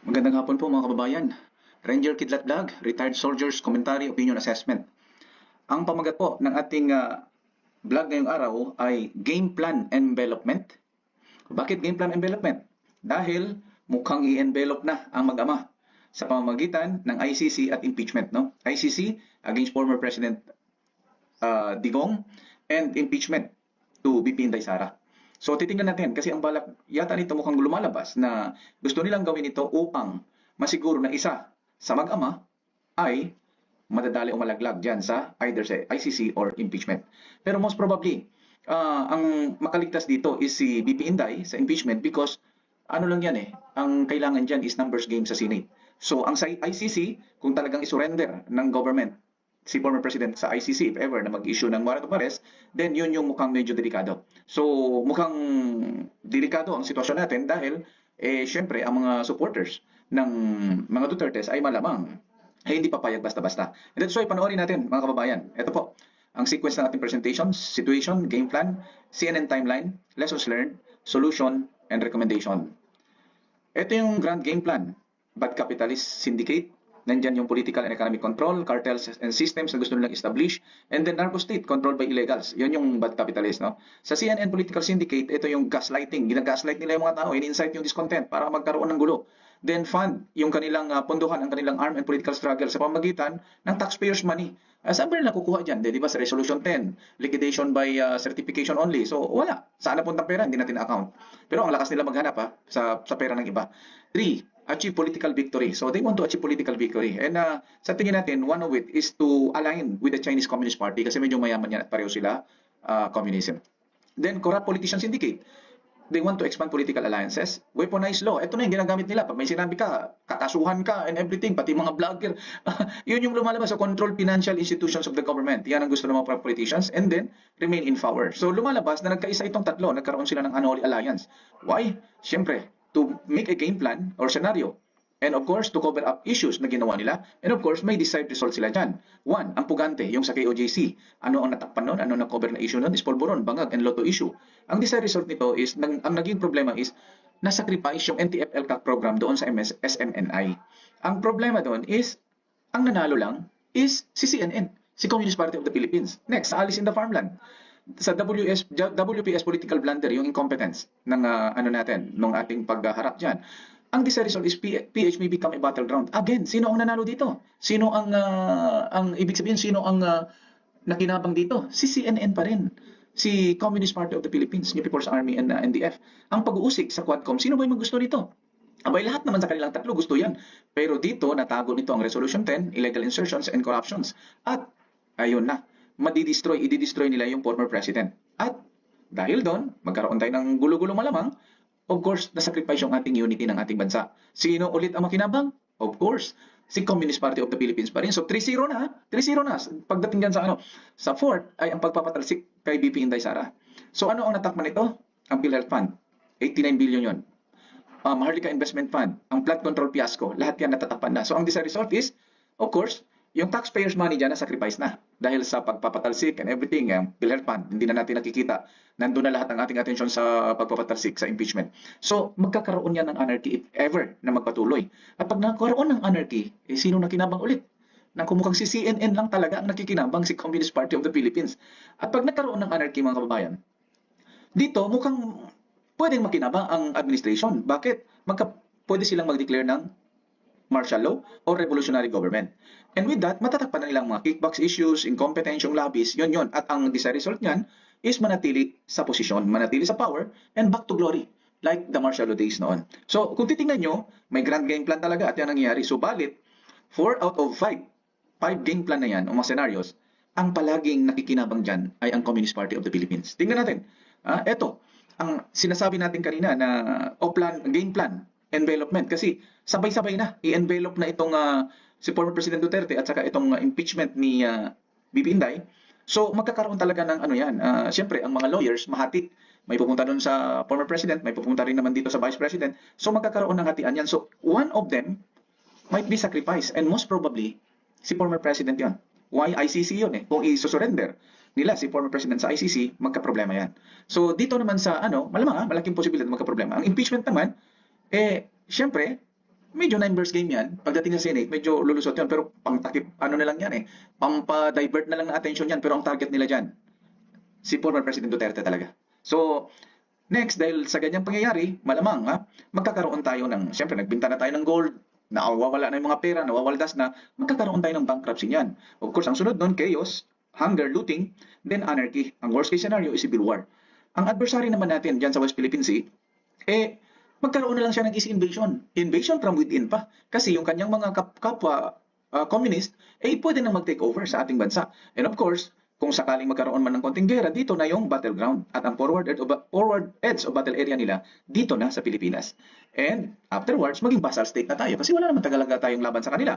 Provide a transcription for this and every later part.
Magandang hapon po mga kababayan. Ranger Kidlat Vlog, Retired Soldiers Commentary Opinion Assessment. Ang pamagat po ng ating ah, vlog ngayong araw ay Game Plan Envelopment. Bakit Game Plan Envelopment? Dahil mukhang i-envelope na ang mag-ama sa pamamagitan ng ICC at impeachment. No? ICC against former President uh, Digong and impeachment to BP Inday Sara. So titingnan natin kasi ang balak yata nito mukhang lumalabas na gusto nilang gawin ito upang masiguro na isa sa mag-ama ay madadali o malaglag dyan sa either sa ICC or impeachment. Pero most probably, ah, ang makaligtas dito is si BP Inday sa impeachment because ano lang yan eh, ang kailangan dyan is numbers game sa Senate. So ang sa ICC, kung talagang isurrender ng government si former president sa ICC if ever na mag-issue ng warrant of arrest, then yun yung mukhang medyo delikado. So mukhang delikado ang sitwasyon natin dahil eh syempre ang mga supporters ng mga Dutertes ay malamang ay hindi papayag basta-basta. And that's why panoorin natin mga kababayan. Ito po, ang sequence ng ating presentation, situation, game plan, CNN timeline, lessons learned, solution, and recommendation. Ito yung grand game plan. Bad capitalist syndicate, nandyan yung political and economic control, cartels and systems na gusto nilang establish, and then narco state controlled by illegals. Yun yung bad capitalist, no? Sa CNN political syndicate, ito yung gaslighting. Ginagaslight nila yung mga tao, in-incite yung discontent para magkaroon ng gulo. Then fund yung kanilang uh, pondohan, ang kanilang arm and political struggle sa pamagitan ng taxpayers' money. Uh, saan ba nila kukuha dyan? Di ba sa Resolution 10, liquidation by uh, certification only. So wala. Saan napunta pera? Hindi natin account. Pero ang lakas nila maghanap ha, sa, sa pera ng iba. Three, achieve political victory. So they want to achieve political victory. And uh, sa tingin natin, one of it is to align with the Chinese Communist Party kasi medyo mayaman yan at pareho sila uh, communism. Then corrupt politicians syndicate. They want to expand political alliances. Weaponized law. Ito na yung ginagamit nila. Pag may sinabi ka, kakasuhan ka and everything, pati mga vlogger. yun yung lumalabas sa control financial institutions of the government. Yan ang gusto ng mga politicians. And then, remain in power. So lumalabas na nagkaisa itong tatlo. Nagkaroon sila ng unholy alliance. Why? Siyempre, to make a game plan or scenario. And of course, to cover up issues na ginawa nila. And of course, may desired result sila dyan. One, ang pugante, yung sa KOJC. Ano ang natakpan nun? Ano na-cover na issue nun? Is bangag, and lotto issue. Ang desired result nito is, nang, ang naging problema is, nasacrifice yung NTF-LCAC program doon sa MS, SMNI. Ang problema doon is, ang nanalo lang is si CNN, si Communist Party of the Philippines. Next, sa Alice in the Farmland sa WS, WPS political blunder, yung incompetence ng uh, ano natin, nung ating pagharap diyan. Ang result is PH may become a battleground. Again, sino ang nanalo dito? Sino ang uh, ang ibig sabihin sino ang uh, nakinabang dito? Si CNN pa rin. Si Communist Party of the Philippines, New People's Army and uh, NDF. Ang pag-uusik sa Quadcom, sino ba yung gusto dito? Abay, lahat naman sa kanilang tatlo gusto yan. Pero dito, natago nito ang Resolution 10, illegal insertions and corruptions. At, ayun na, madidestroy, ididestroy nila yung former president. At dahil doon, magkaroon tayo ng gulo-gulo malamang, of course, nasacrifice yung ating unity ng ating bansa. Sino ulit ang makinabang? Of course, si Communist Party of the Philippines pa rin. So 3-0 na, 3-0 na. Pagdating dyan sa ano, sa fourth ay ang pagpapatalsik kay BP Inday Sara. So ano ang natakman nito? Ang PhilHealth Fund. 89 billion yon. Uh, Maharlika Investment Fund, ang flood control fiasco, lahat yan natatakpan na. So ang result is, of course, yung taxpayers money dyan na sacrifice na dahil sa pagpapatalsik and everything, yung PhilHealth Fund, hindi na natin nakikita. Nandun na lahat ng ating atensyon sa pagpapatalsik, sa impeachment. So, magkakaroon yan ng anarchy if ever na magpatuloy. At pag nagkaroon ng anarchy, eh, sino nakinabang ulit? Nang kumukhang si CNN lang talaga ang nakikinabang si Communist Party of the Philippines. At pag nagkaroon ng anarchy mga kababayan, dito mukhang pwedeng makinabang ang administration. Bakit? Magka, pwede silang mag-declare ng martial law or revolutionary government. And with that, matatakpan na nilang mga kickbacks issues, incompetence, yung lobbies, yun yun. At ang desired result niyan is manatili sa posisyon, manatili sa power, and back to glory like the martial law days noon. So, kung titingnan nyo, may grand game plan talaga at yan nangyayari. Subalit, 4 out of 5, 5 game plan na yan, o mga scenarios, ang palaging nakikinabang dyan ay ang Communist Party of the Philippines. Tingnan natin. Ah, eto, ang sinasabi natin kanina na o plan, game plan, envelopment. Kasi sabay-sabay na, i-envelope na itong uh, si former President Duterte at saka itong uh, impeachment ni uh, Bibi Inday. So magkakaroon talaga ng ano yan. Uh, Siyempre, ang mga lawyers, mahatik. May pupunta doon sa former president, may pupunta rin naman dito sa vice president. So magkakaroon ng hatian yan. So one of them might be sacrificed and most probably si former president yon. Why ICC yun eh? Kung i-surrender nila si former president sa ICC, magka-problema yan. So dito naman sa ano, malamang ha, malaking posibilidad magka-problema. Ang impeachment naman, eh, syempre, medyo numbers game yan. Pagdating sa Senate, medyo lulusot yan. Pero pangtakip, ano na lang yan eh. Pampa-divert na lang ng attention yan. Pero ang target nila dyan, si former President Duterte talaga. So, next, dahil sa ganyang pangyayari, malamang ha, magkakaroon tayo ng, siyempre, nagbinta na tayo ng gold, nawawala na yung mga pera, nawawaldas na, magkakaroon tayo ng bankruptcy niyan. Of course, ang sunod nun, chaos, hunger, looting, then anarchy. Ang worst case scenario is civil war. Ang adversary naman natin dyan sa West Philippine Sea, eh, magkaroon na lang siya ng easy invasion. Invasion from within pa. Kasi yung kanyang mga kap kapwa uh, communist, eh pwede na mag-take over sa ating bansa. And of course, kung sakaling magkaroon man ng konting gera, dito na yung battleground. At ang forward edge, o forward edge o battle area nila, dito na sa Pilipinas. And afterwards, maging vassal state na tayo. Kasi wala naman tagalaga tayong laban sa kanila.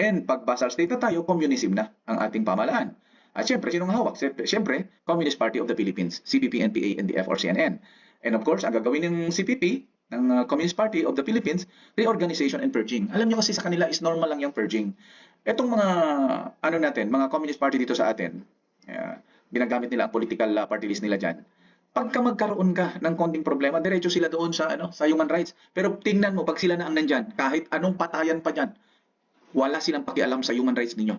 And pag vassal state na tayo, communism na ang ating pamahalaan. At syempre, sinong hawak? Syempre, Communist Party of the Philippines, CPP, NPA, NDF, or CNN. And of course, ang gagawin ng CPP, ng uh, Communist Party of the Philippines, reorganization and purging. Alam niyo kasi sa kanila is normal lang yung purging. Etong mga, ano natin, mga Communist Party dito sa atin, uh, ginagamit nila ang political uh, party list nila dyan. Pagka magkaroon ka ng konting problema, diretso sila doon sa ano sa human rights. Pero tingnan mo, pag sila na ang nandyan, kahit anong patayan pa dyan, wala silang pakialam sa human rights ninyo.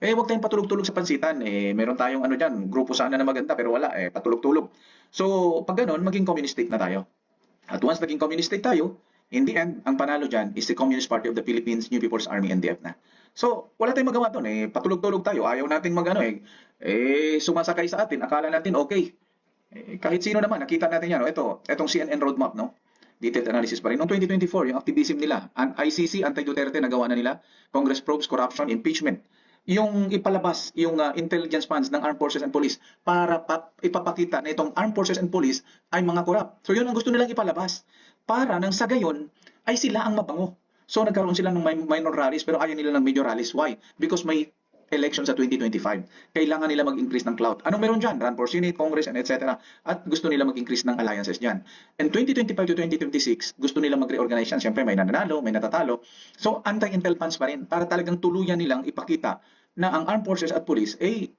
Eh, huwag tayong patulog-tulog sa pansitan. Eh, meron tayong ano dyan, grupo sana na maganda, pero wala, eh, patulog-tulog. So, pag ganun, maging communist state na tayo. At once naging communist state tayo, in the end, ang panalo dyan is the Communist Party of the Philippines, New People's Army, NDF na. So, wala tayong magawa doon. Eh, patulog-tulog tayo. Ayaw nating magano eh. Eh, sumasakay sa atin. Akala natin okay. Eh, kahit sino naman, nakita natin yan. Ito, itong CNN roadmap, no? Detailed analysis pa rin. Noong 2024, yung activism nila, ang ICC, anti-Duterte, nagawa na nila. Congress probes, corruption, impeachment. Yung ipalabas, yung uh, intelligence funds ng armed forces and police para pa, ipapakita na itong armed forces and police ay mga corrupt. So yun ang gusto nilang ipalabas. Para nang sa gayon, ay sila ang mabango. So nagkaroon sila ng mi- minor rallies pero ayaw nila ng major rallies. Why? Because may election sa 2025. Kailangan nila mag-increase ng clout. Anong meron dyan? Run for Senate, Congress, and etc. At gusto nila mag-increase ng alliances dyan. And 2025 to 2026, gusto nila mag-reorganize yan. Siyempre, may nananalo, may natatalo. So, anti-intel funds pa rin para talagang tuluyan nilang ipakita na ang armed forces at police ay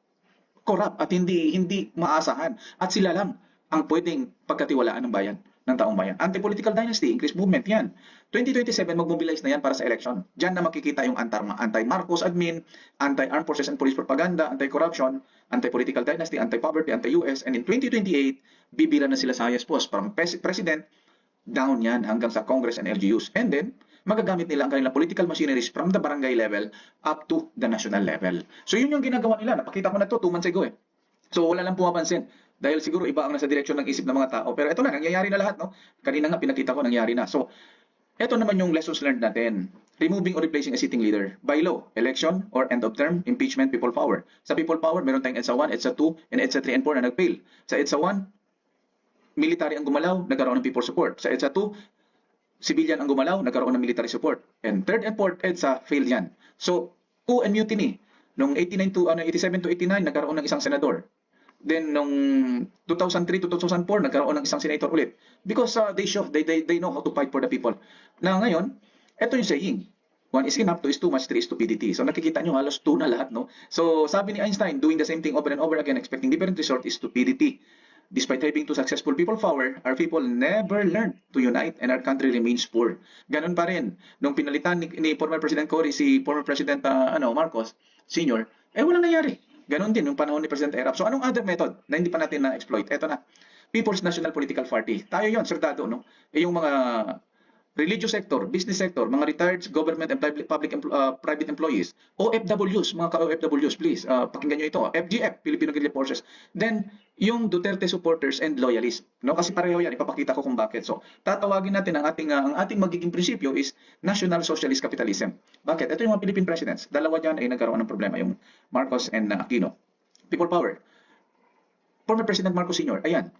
corrupt at hindi hindi maasahan. At sila lang ang pwedeng pagkatiwalaan ng bayan ng taong bayan. Anti-political dynasty, increased movement yan. 2027, mag-mobilize na yan para sa election. Diyan na makikita yung anti-Marcos admin, anti-armed forces and police propaganda, anti-corruption, anti-political dynasty, anti-poverty, anti-US, and in 2028, bibira na sila sa highest post from pres- president down yan hanggang sa Congress and LGUs. And then, magagamit nila ang kanilang political machineries from the barangay level up to the national level. So yun yung ginagawa nila. Napakita ko na to two months ago eh. So wala lang pumapansin. Dahil siguro iba ang nasa direksyon ng isip ng mga tao. Pero ito na, nangyayari na lahat. No? Kanina nga pinakita ko, nangyayari na. So, ito naman yung lessons learned natin. Removing or replacing a sitting leader. By law, election or end of term, impeachment, people power. Sa people power, meron tayong EDSA 1, EDSA 2, and EDSA 3 and 4 na nag-fail. Sa EDSA 1, military ang gumalaw, nagkaroon ng people support. Sa EDSA 2, civilian ang gumalaw, nagkaroon ng military support. And third and fourth EDSA, failed yan. So, coup and mutiny. Noong 89 to, ano, 87 to 89, nagkaroon ng isang senador. Then, nung 2003 to 2004, nagkaroon ng isang senator ulit. Because uh, they show, they, they, they know how to fight for the people. Na ngayon, ito yung saying. One is enough, two is too much, three is stupidity. So nakikita nyo halos two na lahat, no? So sabi ni Einstein, doing the same thing over and over again, expecting different result is stupidity. Despite having two successful people power, our people never learned to unite and our country remains poor. Ganun pa rin. Nung pinalitan ni, ni former President Cory si former President uh, ano, Marcos Sr., eh walang nangyari. Ganun din yung panahon ni President Erap. So anong other method na hindi pa natin na-exploit? Ito na. People's National Political Party. Tayo yon serdado, no? Eh yung mga religious sector, business sector, mga retired government and public, uh, private employees, OFWs, mga ka-OFWs, please, uh, pakinggan nyo ito, FGF, Filipino Guerrilla Forces, then yung Duterte supporters and loyalists, no? Kasi pareho yan, ipapakita ko kung bakit. So, tatawagin natin ang ating uh, ang ating magiging prinsipyo is National Socialist Capitalism. Bakit? Ito yung mga Philippine presidents. Dalawa diyan ay nagkaroon ng problema, yung Marcos and uh, Aquino. People power. Former President Marcos Sr., ayan,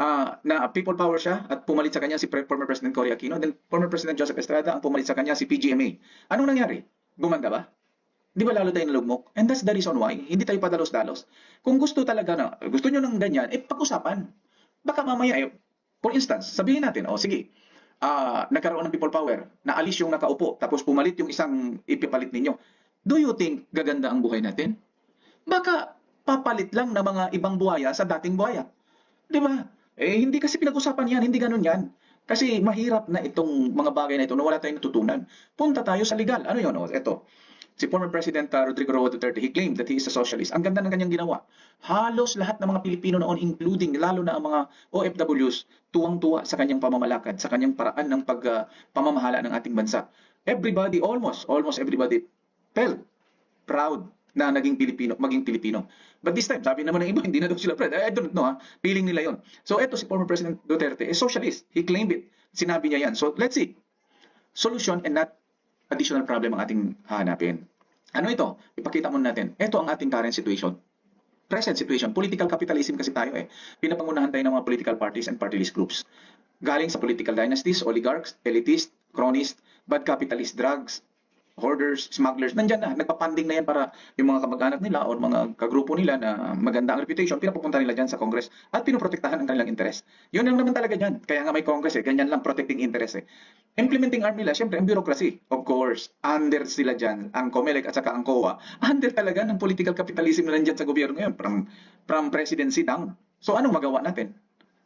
Ah, na people power siya at pumalit sa kanya si former President Cory Aquino, then former President Joseph Estrada ang pumalit sa kanya si PGMA. Anong nangyari? Gumanda ba? Di ba lalo tayo nalugmok? And that's the reason why, hindi tayo padalos-dalos. Kung gusto talaga na, gusto nyo ng ganyan, eh pag-usapan. Baka mamaya, eh, for instance, sabihin natin, oh sige, ah nagkaroon ng people power, naalis yung nakaupo, tapos pumalit yung isang ipipalit ninyo. Do you think gaganda ang buhay natin? Baka papalit lang ng mga ibang buhaya sa dating buhaya. Di ba? Eh, hindi kasi pinag-usapan yan, hindi ganun yan. Kasi mahirap na itong mga bagay na ito na wala tayong natutunan. Punta tayo sa legal. Ano yun? O, ito. Si former President uh, Rodrigo Roa Duterte, he claimed that he is a socialist. Ang ganda ng kanyang ginawa. Halos lahat ng mga Pilipino noon, including lalo na ang mga OFWs, tuwang-tuwa sa kanyang pamamalakad, sa kanyang paraan ng pag, uh, ng ating bansa. Everybody, almost, almost everybody felt proud na naging Pilipino, maging Pilipino. But this time, sabi naman ng iba, hindi na daw sila proud. I don't know, ha? feeling nila yon. So, eto si former President Duterte, is socialist. He claimed it. Sinabi niya yan. So, let's see. Solution and not additional problem ang ating hahanapin. Ano ito? Ipakita muna natin. Ito ang ating current situation. Present situation. Political capitalism kasi tayo eh. Pinapangunahan tayo ng mga political parties and party list groups. Galing sa political dynasties, oligarchs, elitist, cronies, bad capitalist drugs, hoarders, smugglers, nandyan na, nagpapanding na yan para yung mga kamag-anak nila o mga kagrupo nila na maganda ang reputation, pinapupunta nila dyan sa Congress at pinoprotektahan ang kanilang interes. Yun lang naman talaga dyan. Kaya nga may Congress eh, ganyan lang protecting interest eh. Implementing arm nila, syempre, ang bureaucracy. Of course, under sila dyan, ang COMELEC at saka ang COA, under talaga ng political capitalism na nandyan sa gobyerno ngayon, from, from presidency down. So anong magawa natin?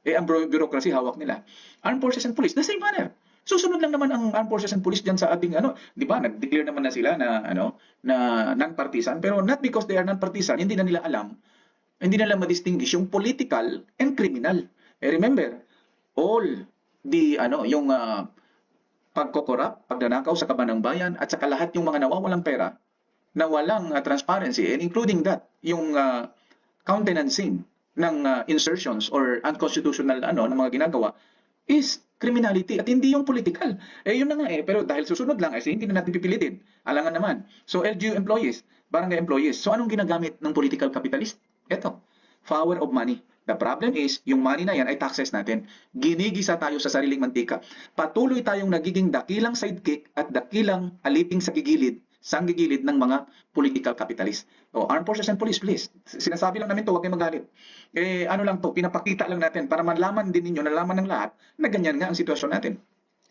Eh, ang bureau- bureaucracy hawak nila. Armed Forces and Police, the same manner. Susunod lang naman ang Armed Forces and Police diyan sa ating ano, 'di ba? Nag-declare naman na sila na ano, na non-partisan, pero not because they are non-partisan, hindi na nila alam, hindi nila ma-distinguish yung political and criminal. Eh, remember, all the ano, yung uh, pagkokorap, pagnanakaw sa kaban ng bayan at saka lahat yung mga nawawalang pera na walang uh, transparency and including that yung uh, countenancing ng uh, insertions or unconstitutional ano ng mga ginagawa is criminality at hindi yung political. Eh yun na nga eh, pero dahil susunod lang, eh so hindi na natin pipilitin. Alangan naman. So LGU employees, barangay employees. So anong ginagamit ng political capitalist? Ito, power of money. The problem is, yung money na yan ay taxes natin. Ginigisa tayo sa sariling mantika. Patuloy tayong nagiging dakilang sidekick at dakilang aliping sa gigilid sa gigilid ng mga political capitalist. O, Armed Forces and Police, please. Sinasabi lang namin to, huwag kayong magalit. Eh, ano lang to, pinapakita lang natin para malaman din ninyo, nalaman ng lahat na ganyan nga ang sitwasyon natin.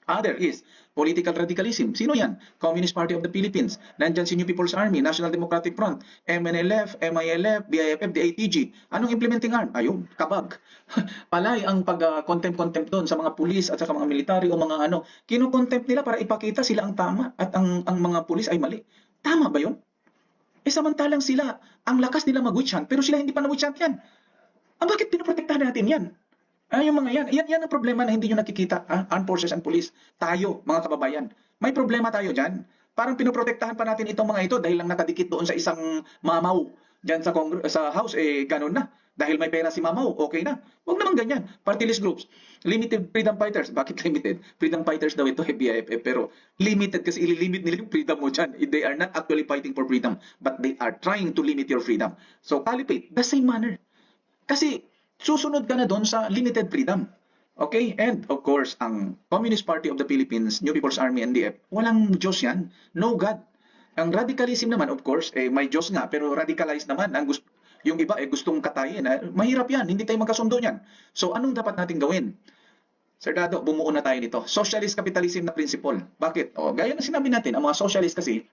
Other is political radicalism. Sino yan? Communist Party of the Philippines. Nandyan si New People's Army, National Democratic Front, MNLF, MILF, BIFF, DITG. Anong implementing arm? Ayun, kabag. Palay ang pag-contempt-contempt doon sa mga pulis at sa mga military o mga ano. Kino-contempt nila para ipakita sila ang tama at ang, ang mga pulis ay mali. Tama ba yun? Eh samantalang sila, ang lakas nila hunt, pero sila hindi pa na-witch hunt yan. Ah, bakit pinoprotektahan natin yan? Ah, yung mga yan, yan, yan ang problema na hindi nyo nakikita, ah, armed forces and police. Tayo, mga kababayan, may problema tayo dyan. Parang pinoprotektahan pa natin itong mga ito dahil lang nakadikit doon sa isang mamaw dyan sa, Congre- sa House, eh, ganun na. Dahil may pera si mamaw, okay na. Huwag naman ganyan. Party list groups, limited freedom fighters. Bakit limited? Freedom fighters daw ito, eh, BIFF. Pero limited kasi ililimit nila yung freedom mo dyan. They are not actually fighting for freedom, but they are trying to limit your freedom. So, caliphate, the same manner. Kasi susunod ka na doon sa limited freedom. Okay? And of course, ang Communist Party of the Philippines, New People's Army, NDF, walang Diyos yan. No God. Ang radicalism naman, of course, eh, may Diyos nga, pero radicalized naman. Ang gusto, yung iba eh, gustong katayin. Eh, mahirap yan. Hindi tayo magkasundo niyan. So, anong dapat natin gawin? Sir Dado, bumuo na tayo nito. Socialist capitalism na principle. Bakit? O, gaya na sinabi natin, ang mga socialist kasi,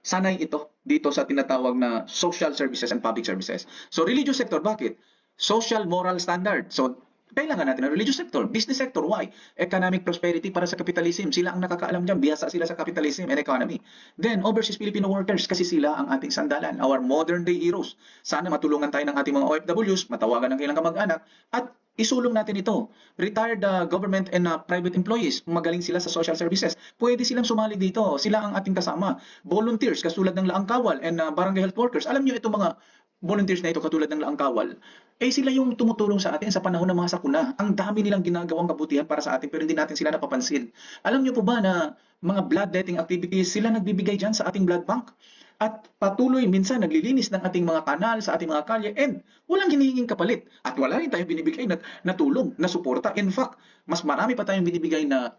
sanay ito dito sa tinatawag na social services and public services. So, religious sector, bakit? social moral standard. So, kailangan natin ng religious sector, business sector, why? Economic prosperity para sa capitalism. Sila ang nakakaalam dyan, biyasa sila sa capitalism and economy. Then, overseas Filipino workers, kasi sila ang ating sandalan, our modern day heroes. Sana matulungan tayo ng ating mga OFWs, matawagan ng kailang kamag-anak, at isulong natin ito. Retired uh, government and uh, private employees, magaling sila sa social services. Pwede silang sumali dito. Sila ang ating kasama. Volunteers, katulad ng Laang Kawal and uh, barangay health workers. Alam niyo itong mga volunteers na ito katulad ng Laang Kawal, eh sila yung tumutulong sa atin sa panahon ng mga sakuna. Ang dami nilang ginagawang kabutihan para sa atin pero hindi natin sila napapansin. Alam niyo po ba na mga bloodletting activities sila nagbibigay dyan sa ating blood bank? At patuloy minsan naglilinis ng ating mga kanal sa ating mga kalye and walang hinihinging kapalit. At wala rin tayong binibigay na, na tulong, na suporta. In fact, mas marami pa tayong binibigay na,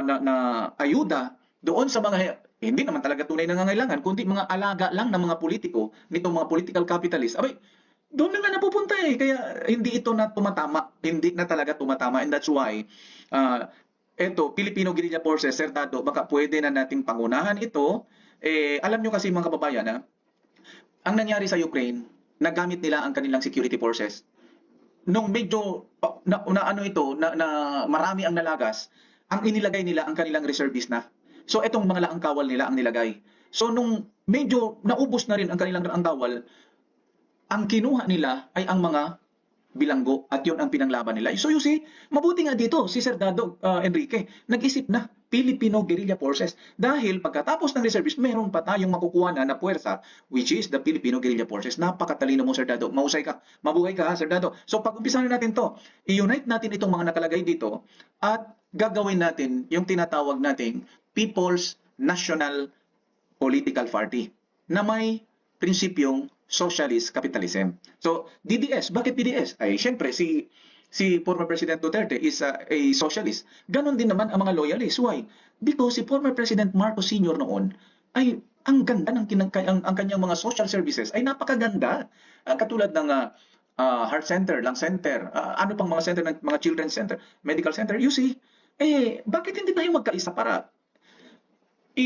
na, na ayuda doon sa mga hindi naman talaga tunay na nangangailangan, kundi mga alaga lang ng mga politiko, nitong mga political capitalists. Abay, doon na nga napupunta eh. Kaya hindi ito na tumatama. Hindi na talaga tumatama. And that's why, uh, eto, Filipino Guerrilla Forces, Sir Dado, baka pwede na nating pangunahan ito. Eh, alam nyo kasi mga kababayan, ha, ang nangyari sa Ukraine, nagamit nila ang kanilang security forces nung medyo na, na ano ito na, na marami ang nalagas, ang inilagay nila ang kanilang reservist na. So itong mga laang kawal nila ang nilagay. So nung medyo naubos na rin ang kanilang laang kawal, ang kinuha nila ay ang mga bilanggo at yun ang pinanglaban nila. So you see, mabuti nga dito si Sir Dado uh, Enrique, nag-isip na Filipino Guerrilla Forces dahil pagkatapos ng reservist, meron pa tayong makukuha na na puwersa which is the Filipino Guerrilla Forces. Napakatalino mo Sir Dado, mahusay ka, mabuhay ka ha Sir Dado. So pag-umpisahan na natin to, i-unite natin itong mga nakalagay dito at gagawin natin yung tinatawag nating People's National Political Party na may prinsipyong socialist capitalism. So, DDS, bakit DDS? Ay, syempre, si si former President Duterte is a, a socialist. Ganon din naman ang mga loyalists. Why? Because si former President Marcos Sr. noon ay ang ganda ng kinang, ang, ang kanyang mga social services ay napakaganda. Ah, katulad ng ah, ah, heart center, lung center, ah, ano pang mga center ng mga children's center, medical center. You see, eh, bakit hindi tayo magkaisa para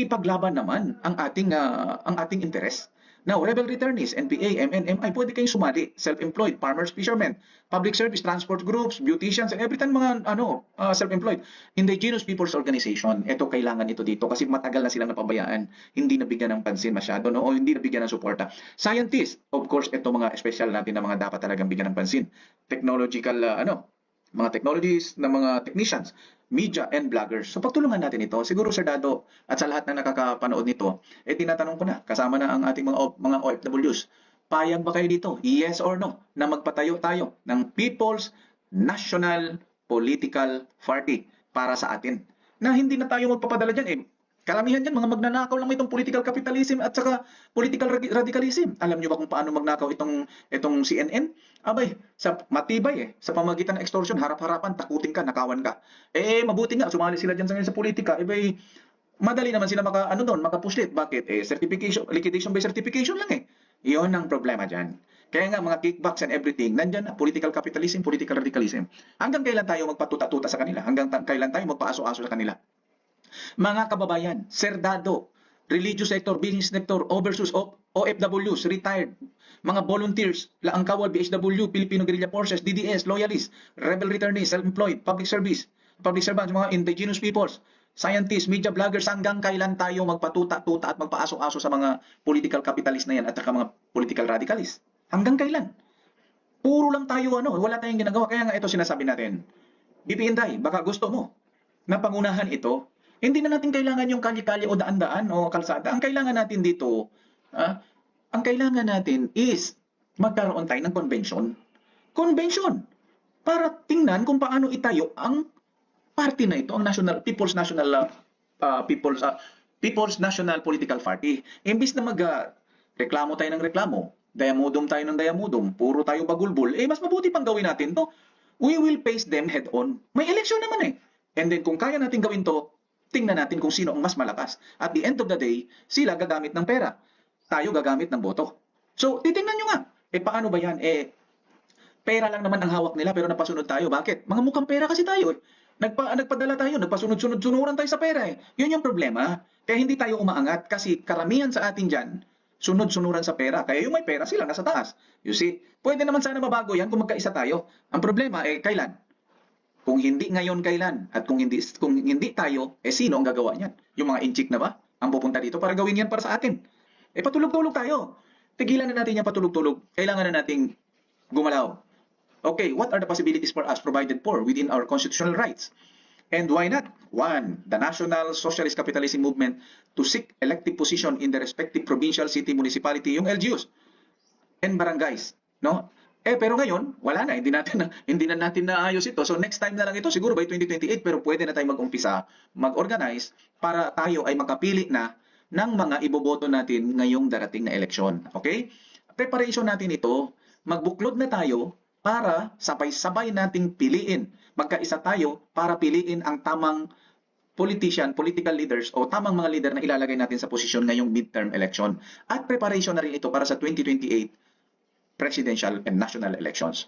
ipaglaban naman ang ating ah, ang ating interes. Now, rebel returnees, NPA, MNMI, pwede kayong sumali. Self-employed, farmers, fishermen, public service, transport groups, beauticians, and everything mga ano, ah, self-employed. Indigenous People's Organization, ito kailangan ito dito kasi matagal na silang napabayaan, hindi nabigyan ng pansin masyado, no? o hindi nabigyan ng suporta. Scientists, of course, ito mga special natin na mga dapat talagang bigyan ng pansin. Technological, ah, ano, mga technologies, ng mga technicians, media, and vloggers. So pagtulungan natin ito, siguro Sir Dado at sa lahat ng nakakapanood nito, eh tinatanong ko na, kasama na ang ating mga, mga OFWs, payag ba kayo dito? Yes or no? Na magpatayo tayo ng People's National Political Party para sa atin. Na hindi na tayo magpapadala dyan eh. Karamihan dyan, mga magnanakaw lang itong political capitalism at saka political radi- radicalism. Alam nyo ba kung paano magnakaw itong, itong CNN? Abay, sa matibay eh. Sa pamagitan ng extortion, harap-harapan, takutin ka, nakawan ka. Eh, mabuti nga, sumali sila dyan sa, sa politika. Eh, bay, madali naman sila maka, ano doon, makapushlit. Bakit? Eh, certification, liquidation by certification lang eh. Iyon ang problema dyan. Kaya nga mga kickbacks and everything, nandyan na, political capitalism, political radicalism. Hanggang kailan tayo magpatuta-tuta sa kanila? Hanggang kailan tayo magpaaso-aso sa kanila? Mga kababayan, serdado, religious sector, business sector, O- OFWs, retired, mga volunteers, Laang Kawal, BHW, Filipino Guerrilla Forces, DDS, loyalists, rebel returnees, self-employed, public service, public servants, mga indigenous peoples, scientists, media bloggers, hanggang kailan tayo magpatuta-tuta at magpaaso-aso sa mga political capitalist na yan at saka mga political radicalist? Hanggang kailan? Puro lang tayo ano, wala tayong ginagawa. Kaya nga ito sinasabi natin, BP Inday, baka gusto mo na pangunahan ito, hindi na natin kailangan yung kalye-kalye o daan-daan o kalsada. Ang kailangan natin dito, ah, ang kailangan natin is magkaroon tayo ng convention. Convention! Para tingnan kung paano itayo ang party na ito, ang National People's National ah, People's ah, People's National Political Party. Imbis na mag ah, reklamo tayo ng reklamo, dayamudum tayo ng dayamudum, puro tayo bagulbul, eh mas mabuti pang gawin natin to. We will face them head on. May eleksyon naman eh. And then kung kaya natin gawin to, tingnan natin kung sino ang mas malakas. At the end of the day, sila gagamit ng pera. Tayo gagamit ng boto. So, titingnan nyo nga. Eh, paano ba yan? Eh, pera lang naman ang hawak nila pero napasunod tayo. Bakit? Mga mukhang pera kasi tayo eh. Nagpa, nagpadala tayo, nagpasunod-sunod-sunuran tayo sa pera eh. Yun yung problema. Kaya hindi tayo umaangat kasi karamihan sa atin dyan, sunod-sunuran sa pera. Kaya yung may pera sila nasa taas. You see? Pwede naman sana mabago yan kung magkaisa tayo. Ang problema eh, kailan? Kung hindi ngayon, kailan? At kung hindi, kung hindi tayo, eh sino ang gagawa niyan? Yung mga inchik na ba? Ang pupunta dito para gawin yan para sa atin. Eh patulog-tulog tayo. Tigilan na natin yung patulog-tulog. Kailangan na nating gumalaw. Okay, what are the possibilities for us provided for within our constitutional rights? And why not? One, the National Socialist Capitalism Movement to seek elective position in the respective provincial, city, municipality, yung LGUs and barangays, no? Eh pero ngayon, wala na, hindi natin na, hindi na natin naayos ito. So next time na lang ito, siguro by 2028, pero pwede na tayo mag-umpisa, mag-organize para tayo ay makapili na ng mga iboboto natin ngayong darating na eleksyon. Okay? Preparation natin ito, magbuklod na tayo para sabay-sabay nating piliin. Magkaisa tayo para piliin ang tamang politician, political leaders o tamang mga leader na ilalagay natin sa posisyon ngayong midterm election. At preparation na rin ito para sa 2028 presidential and national elections.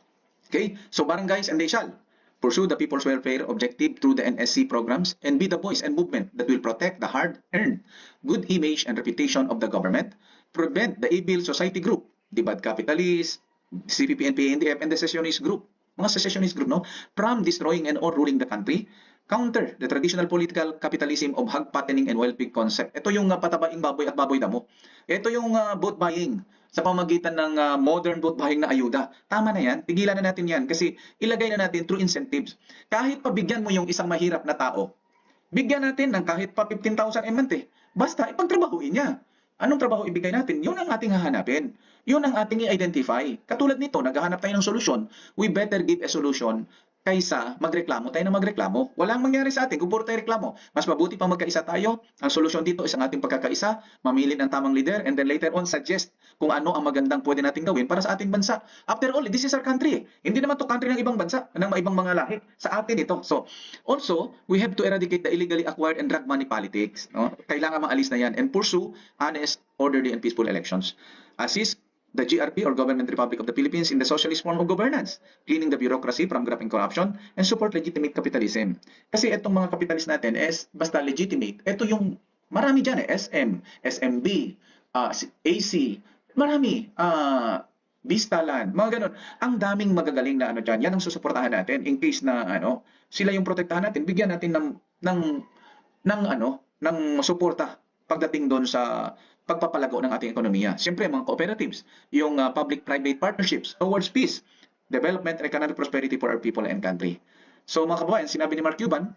Okay? So barangays and they shall pursue the people's welfare objective through the NSC programs and be the voice and movement that will protect the hard-earned good image and reputation of the government, prevent the evil society group, the bad capitalist, CPP, NPA, NDF, and the secessionist group mga secessionist group, no? From destroying and or ruling the country, counter the traditional political capitalism of hog fattening and wild pig concept. Ito yung uh, patabaing baboy at baboy damo. Ito yung uh, vote buying sa pamagitan ng uh, modern vote buying na ayuda. Tama na yan, tigilan na natin yan kasi ilagay na natin through incentives. Kahit pabigyan mo yung isang mahirap na tao, bigyan natin ng kahit pa 15,000 a month eh. Basta ipagtrabahuin niya. Anong trabaho ibigay natin? Yun ang ating hahanapin. Yun ang ating i-identify. Katulad nito, naghahanap tayo ng solusyon. We better give a solution kaysa magreklamo tayo na magreklamo. Walang mangyari sa atin kung puro tayo reklamo. Mas mabuti pang magkaisa tayo. Ang solusyon dito is ang ating pagkakaisa, mamili ng tamang leader, and then later on suggest kung ano ang magandang pwede natin gawin para sa ating bansa. After all, this is our country. Hindi naman to country ng ibang bansa, ng ibang mga lahi. Sa atin ito. So, also, we have to eradicate the illegally acquired and drug money politics. No? Kailangan maalis na yan and pursue honest, orderly, and peaceful elections. Assist the GRP or Government Republic of the Philippines in the socialist form of governance, cleaning the bureaucracy from graft and corruption, and support legitimate capitalism. Kasi itong mga capitalist natin is basta legitimate. Ito yung marami dyan eh, SM, SMB, uh, AC, marami, uh, Vistaland, mga ganun. Ang daming magagaling na ano dyan, yan ang susuportahan natin in case na ano, sila yung protektahan natin, bigyan natin ng, ng, ng ano, ng suporta pagdating doon sa pagpapalago ng ating ekonomiya. Siyempre, mga cooperatives, yung uh, public-private partnerships towards peace, development, and economic prosperity for our people and country. So mga kababayan, sinabi ni Mark Cuban,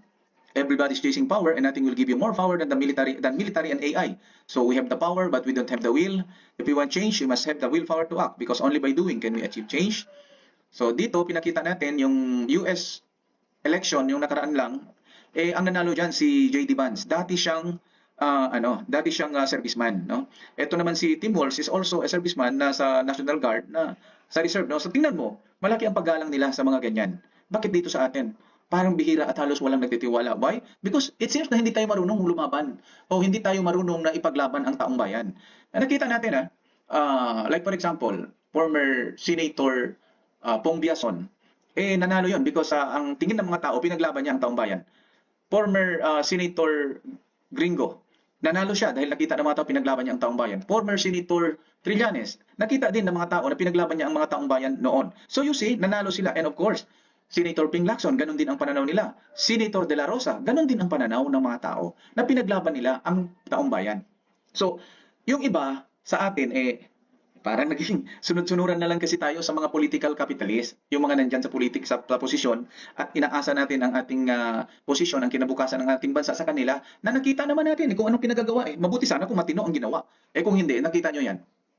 everybody's chasing power and nothing will give you more power than the military than military and AI. So we have the power but we don't have the will. If we want change, we must have the willpower to act because only by doing can we achieve change. So dito pinakita natin yung US election yung nakaraan lang eh ang nanalo diyan si JD Vance. Dati siyang uh, ano, dati siyang uh, serviceman, no? Ito naman si Tim Walz is also a serviceman na sa National Guard na sa reserve, no? So tingnan mo, malaki ang paggalang nila sa mga ganyan. Bakit dito sa atin? Parang bihira at halos walang nagtitiwala. Why? Because it seems na hindi tayo marunong lumaban o hindi tayo marunong na ipaglaban ang taong bayan. Nakita natin ah, uh, like for example, former Senator uh, Pong Biason, eh nanalo yon because uh, ang tingin ng mga tao, pinaglaban niya ang taong bayan. Former uh, Senator Gringo, Nanalo siya dahil nakita ng mga tao pinaglaban niya ang taong bayan. Former Senator Trillanes, nakita din ng mga tao na pinaglaban niya ang mga taong bayan noon. So you see, nanalo sila. And of course, Senator Ping Lacson, ganun din ang pananaw nila. Senator De La Rosa, ganun din ang pananaw ng mga tao na pinaglaban nila ang taong bayan. So, yung iba sa atin, eh, parang naging sunod-sunuran na lang kasi tayo sa mga political capitalist, yung mga nandyan sa politik sa, sa posisyon at inaasa natin ang ating uh, posisyon, ang kinabukasan ng ating bansa sa kanila na nakita naman natin eh, kung anong pinagagawa. Eh. Mabuti sana kung matino ang ginawa. Eh kung hindi, nakita nyo yan.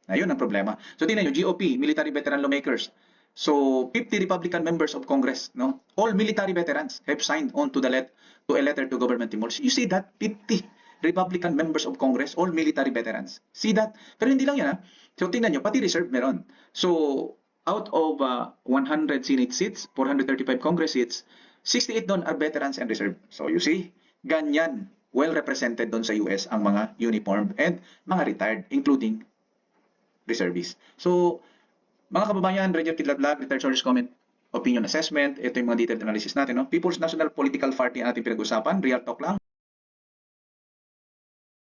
Ayun ang problema. So tingnan nyo, GOP, Military Veteran Lawmakers. So 50 Republican members of Congress, no? All military veterans have signed on to the let to a letter to Government Timor. You see that 50 Republican members of Congress, all military veterans. See that? Pero hindi lang yan ha. So tingnan nyo, pati reserve meron. So out of uh, 100 Senate seats, 435 Congress seats, 68 doon are veterans and reserve. So you see, ganyan well represented doon sa US ang mga uniformed and mga retired, including reservists. So, mga kababayan, Ranger Kidlat retired soldiers comment, opinion assessment, ito yung mga detailed analysis natin. No? People's National Political Party ang ating pinag-usapan, real talk lang.